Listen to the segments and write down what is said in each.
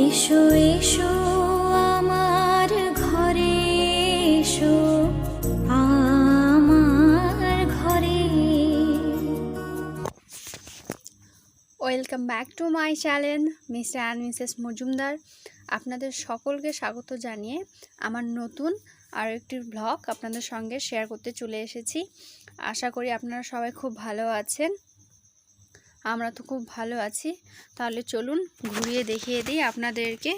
এসো এসো আমার ঘরে, এসো আমার ঘরে। Welcome back to my channel, Mr and Mrs Majumdar. আপনাদের সকলকে স্বাগত জানিয়ে আমার নতুন আর একটি ব্লগ আপনাদের সঙ্গে শেয়ার করতে চলে এসেছি। আশা করি আপনারা সবাই খুব ভালো আছেন। আমরা তো খুব ভালো আছি। তাহলে চলুন ঘুরিয়ে দেখিয়ে দিই আপনাদেরকে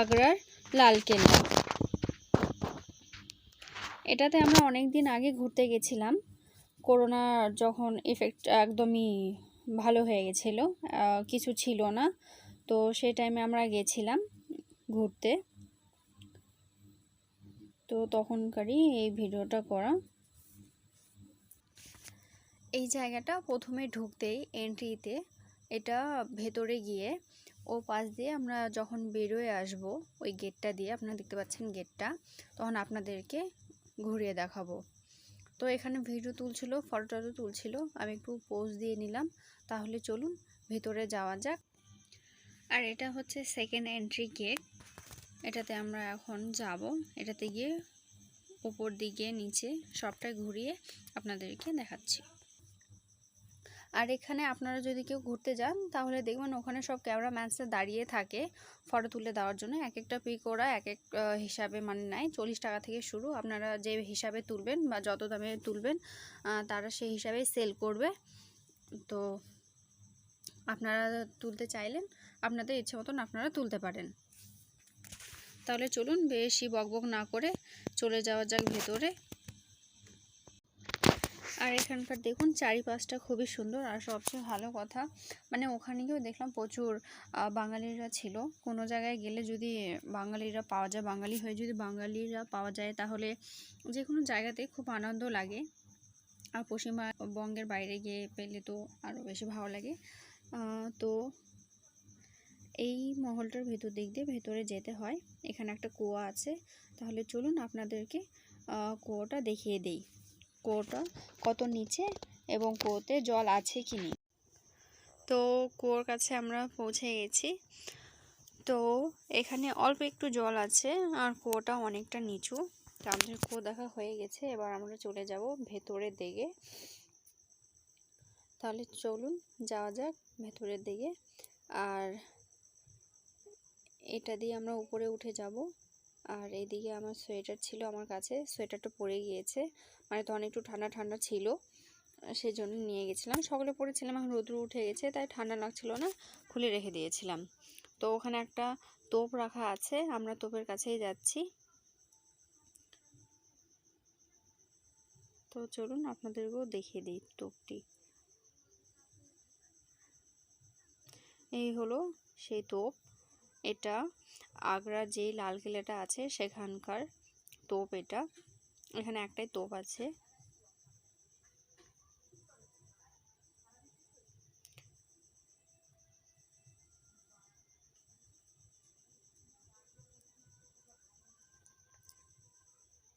আগ্রার লালকেল্লা এটাতে আমরা অনেক দিন আগে ঘুরতে গেছিলাম। করোনা যখন এফেক্ট একদমই ভালো হয়ে গেছিল কিছু ছিল না। তো সেই টাইমে আমরা গেছিলাম ঘুরতে। তো তখনকারই এই ভিডিওটা করা। এই জায়গাটা প্রথমে ঢুকতেই এন্ট্রিতে এটা ভেতরে গিয়ে ও পাশ দিয়ে আমরা যখন বেরোয় আসব, ওই গেটটা দিয়ে, আপনারা দেখতে পাচ্ছেন গেটটা তখন আপনাদেরকে ঘুরিয়ে দেখাবো। তো এখানে ভিডিও তুলছিল টটো তুলছিল, আমি একটু পোজ দিয়ে নিলাম, তাহলে চলুন ভেতরে যাওয়া যাক। আর এটা হচ্ছে সেকেন্ড এন্ট্রি গেট এটাতে আমরা এখন যাব, এটাতে গিয়ে উপর দিকে, নিচে সবটাই ঘুরিয়ে আপনাদেরকে দেখাচ্ছি। আর এখানে আপনারা যদি কেউ ঘুরতে যান, তাহলে দেখবেন ওখানে সব ক্যামেরা ম্যানসে দাঁড়িয়ে থাকে ফটো তুলে দেওয়ার জন্য। এক একটা পিক ওরা এক এক হিসাবে মানে নেয়। চল্লিশ টাকা থেকে শুরু। আপনারা যে হিসাবে তুলবেন বা যত দামে তুলবেন তারা সেই হিসাবেই সেল করবে। তো আপনারা তুলতে চাইলেন, আপনাদের ইচ্ছে মতন আপনারা তুলতে পারেন। তাহলে চলুন, বেশি বকবক না করে চলে যাওয়া যাক ভেতরে। আর এখানকার দেখুন চারিপাশটা খুবই সুন্দর আর সবচেয়ে ভালো কথা মানে ওখানে গিয়েও দেখলাম প্রচুর বাঙালিরা ছিল। কোনো জায়গায় গেলে যদি বাঙালিরা পাওয়া যায়, বাঙালি হয়ে যদি বাঙালিরা পাওয়া যায় তাহলে যে কোনো জায়গাতে খুব আনন্দ লাগে। আর পশ্চিমবঙ্গের বাইরে গিয়ে পেলে তো আরও বেশি ভালো লাগে। তো এই মহলটার ভেতর দিক দিয়ে ভেতরে যেতে হয়। এখানে একটা কুয়া আছে। তাহলে চলুন আপনাদেরকে কুয়োটা দেখিয়ে দেই। কুয়োটা কত নিচে এবং কুয়োতে জল আছে কি নেই? তো কুয়োর কাছে আমরা পৌঁছে গেছি। তো এখানে অল্প একটু জল আছে আর কুয়োটা অনেকটা নিচু। তো আমাদের কুয়ো দেখা হয়ে গেছে, এবার আমরা চলে যাব ভেতরের দিকে। তাহলে চলুন, যাওয়া যাক ভেতরের দিকে। আর এটা দিয়ে আমরা উপরে উঠে যাব। আর এইদিকে আমার সোয়েটার ছিল আমার কাছে, সোয়েটারটা পরে গিয়েছে। মানে তখন একটু ঠান্ডা ঠান্ডা ছিল সেই জন্য নিয়ে গেছিলাম। সকালে পরেছিলাম এখন রোদ্র উঠে গেছে, তাই ঠান্ডা লাগছিল না, খুলে রেখে দিয়েছিলাম। তো ওখানে একটা তোপ রাখা আছে, আমরা তোপের কাছেই যাচ্ছি। তো চলুন, আপনাদেরকেও দেখিয়ে দিই তোপটি। এই হলো সেই তোপ। এটা আগ্রার যেই লালকেল্লাটা আছে সেখানকার তোপ এটা। এখানে একটাই তোপ আছে।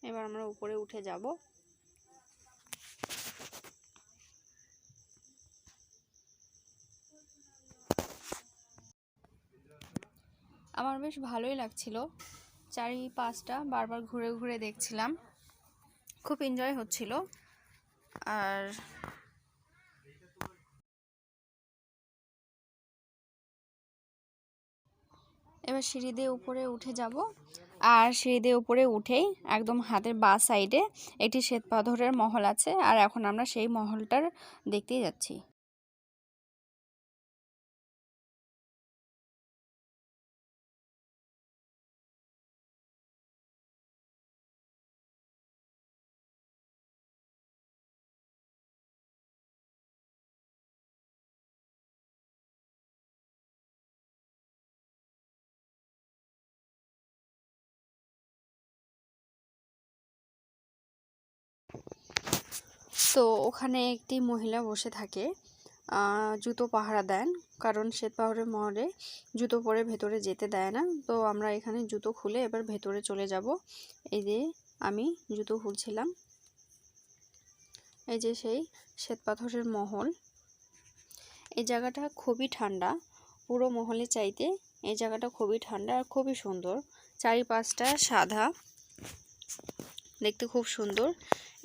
এবার আমরা উপরে উঠে যাব। আমার বেশ ভালোই লাগছিল। চারি পাঁচটা বারবার ঘুরে ঘুরে দেখছিলাম। খুব এনজয় হচ্ছিল। আর এবার সিঁড়ি দিয়ে উপরে উঠে যাব। আর সিঁড়ি দিয়ে উপরে উঠেই একদম হাতের বা সাইডে একটি শ্বেত পাথরের মহল আছে। আর এখন আমরা সেই মহলটার দেখতেই যাচ্ছি। তো ওখানে একটি মহিলা বসে থাকে জুতো পাহারা দেন, কারণ শ্বেত পাহাড়ের মহলে জুতো পরে ভেতরে যেতে দেয় না। তো আমরা এখানে জুতো খুলে এবার ভেতরে চলে যাব। এই যে আমি জুতো খুলছিলাম। এই যে সেই শ্বেত পাথরের মহল। এই জায়গাটা খুবই ঠান্ডা। পুরো মহলে চাইতে এই জায়গাটা খুবই ঠান্ডা আর খুবই সুন্দর। চারিপাশটা সাদা। দেখতে খুব সুন্দর।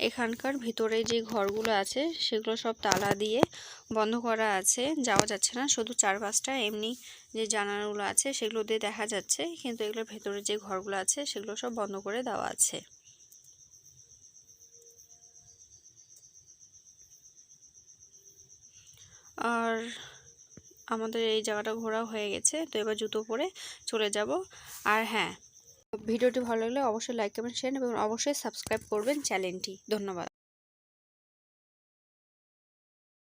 এখানকার ভিতরে যে ঘরগুলো আছে, সেগুলো সব তালা দিয়ে বন্ধ করা আছে। যাওয়া যাচ্ছে না, শুধু চারপাশটা এমনি যে জানালাগুলো আছে, সেগুলো দিয়ে দেখা যাচ্ছে। কিন্তু এগুলোর ভেতরে যে ঘরগুলো আছে, সেগুলো সব বন্ধ করে দেওয়া আছে। আর আমাদের এই জায়গাটা ঘোরা হয়ে গেছে, তো এবার জুতো পরে চলে যাব। আর হ্যাঁ ভিডিওটি ভালো লাগলে অবশ্যই লাইক কমেন্ট শেয়ার এবং অবশ্যই সাবস্ক্রাইব করবেন চ্যানেলটি। ধন্যবাদ।